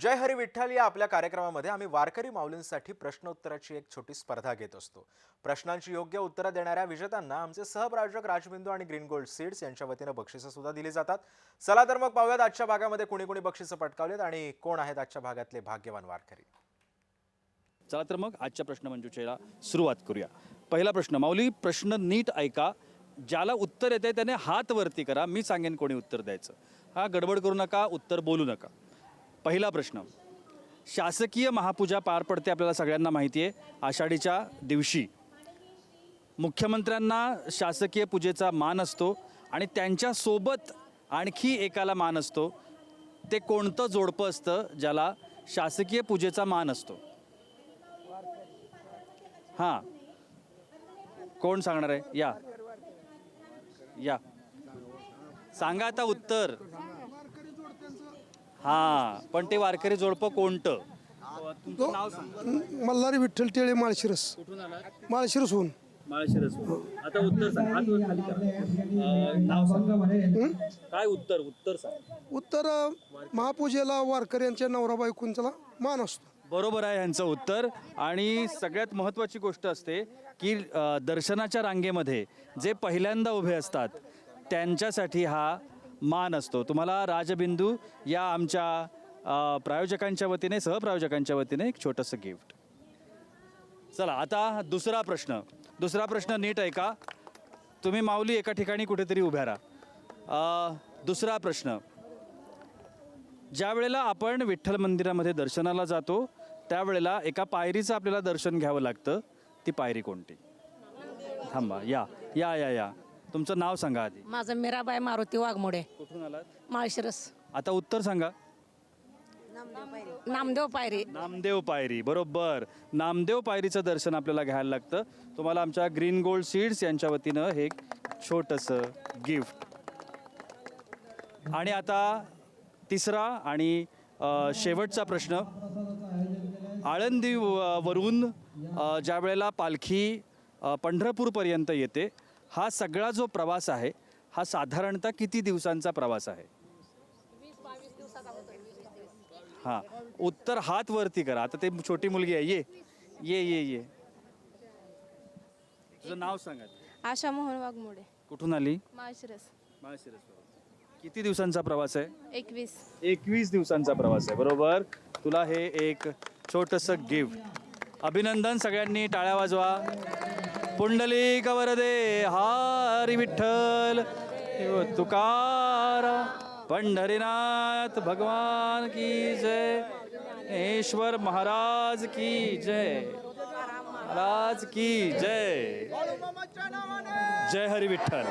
जय हरी विठ्ठल या आपल्या कार्यक्रमामध्ये आम्ही वारकरी माऊलींसाठी प्रश्नोत्तराची एक छोटी स्पर्धा घेत असतो. प्रश्नांची योग्य उत्तरं देणाऱ्या विजेत्यांना आमचे सहप्रायोजक राजबिंदू आणि ग्रीन गोल्ड सीड्स यांच्या वतीनं बक्षिसं सुद्धा दिली जातात. चला तर मग पाहूयात आजच्या भागामध्ये कुणी कुणी बक्षिसं पटकावलेत आणि कोण आहेत आजच्या भागातले भाग्यवान वारकरी? चला तर मग आजच्या प्रश्नमंजुषेला सुरुवात करूया. पहिला प्रश्न माऊली प्रश्न नीट ऐका. ज्याला उत्तर येते त्याने हात वरती करा. मी सांगेन कोणी उत्तर द्यायचं. हा गडबड करू नका उत्तर बोलू नका. पहिला प्रश्न. शासकीय महापूजा पार पडते आपल्याला सगळ्यांना माहिती आहे आषाढीच्या दिवशी. मुख्यमंत्र्यांना शासकीय पूजेचा मान असतो आणि त्यांच्यासोबत आणखी एकाला मान असतो. ते कोणतं जोडपं असतं ज्याला शासकीय पूजेचा मान असतो? हां. कोण सांगणार आहे? या. या. सांगा आता उत्तर. हां पण ते वारकरी जोडपं कोणतं? तुमचं नाव सांगा मल्हारी विठ्ठल टेळे माळशिरस. कुठून आला? माळशिरसहून. माळशिरस आता उत्तर सांग. हात वर खाली करा. अं, नाव सांग. काय उत्तर? उत्तर सांग. उत्तर अ, महापूजेला वारकऱ्यांच्या नवरा बायकोंचा मान असतो. बरोबर आहे ह्यांचं उत्तर. आणि सगळ्यात महत्त्वाची गोष्ट असते की अ, दर्शनाच्या रांगेमध्ये जे पहिल्यांदा उभे असतात त्यांच्यासाठी हा मान असतो. तुम्हाला राजबिंदू या आमच्या प्रायोजकांच्या वतीने सहप्रायोजकांच्या वतीने एक छोटंसं गिफ्ट. चला आता दुसरा प्रश्न. दुसरा प्रश्न नीट ऐका. तुम्ही माऊली एका ठिकाणी कुठेतरी उभ्या राहा. दुसरा प्रश्न. ज्या वेळेला आपण विठ्ठल मंदिरामध्ये दर्शनाला जातो त्यावेळेला एका पायरीचं आपल्याला दर्शन घ्यावं लागतं. ती पायरी कोणती? थांबा या या या या. तुमचं नाव सांगा आधी. माझं मीराबाई मारुती वाघमोडे. कुठून आलात? माळशिरस. आता उत्तर सांगा. नामदेव पायरी. नामदेव पायरी बरोबर. नामदेव पायरीचं दर्शन आपल्याला घ्यायला लागतं. तुम्हाला आमच्या ग्रीन गोल्ड सीड्स यांच्या वतीनं हे एक छोटंसं गिफ्ट. आणि आता तिसरा आणि अ, शेवटचा प्रश्न. आळंदी व- वरून अ, ज्या वेळेला पालखी अ, पंढरपूरपर्यंत येते हा सगळा जो प्रवास आहे हा साधारणतः किती दिवसांचा प्रवास आहे? हां. उत्तर हात वरती करा. आता ते छोटी मुलगी आहे. ये. ये ये ये. तुझं नाव सांगा आशा मोहन वाघमोडे. कुठून आली? माळशिरस. किती दिवसांचा प्रवास आहे? एकवीस. एकवीस दिवसांचा प्रवास आहे. बरोबर? तुला हे एक छोटस गिफ्ट. अभिनंदन सगळ्यांनी. टाळ्या वाजवा. पुंडली वरदे हारी विठ्ठल तुकार तुकारा पंढरीनाथ भगवान की जय ईश्वर महाराज की जय महाराज की जय। जय हरी विठ्ठल।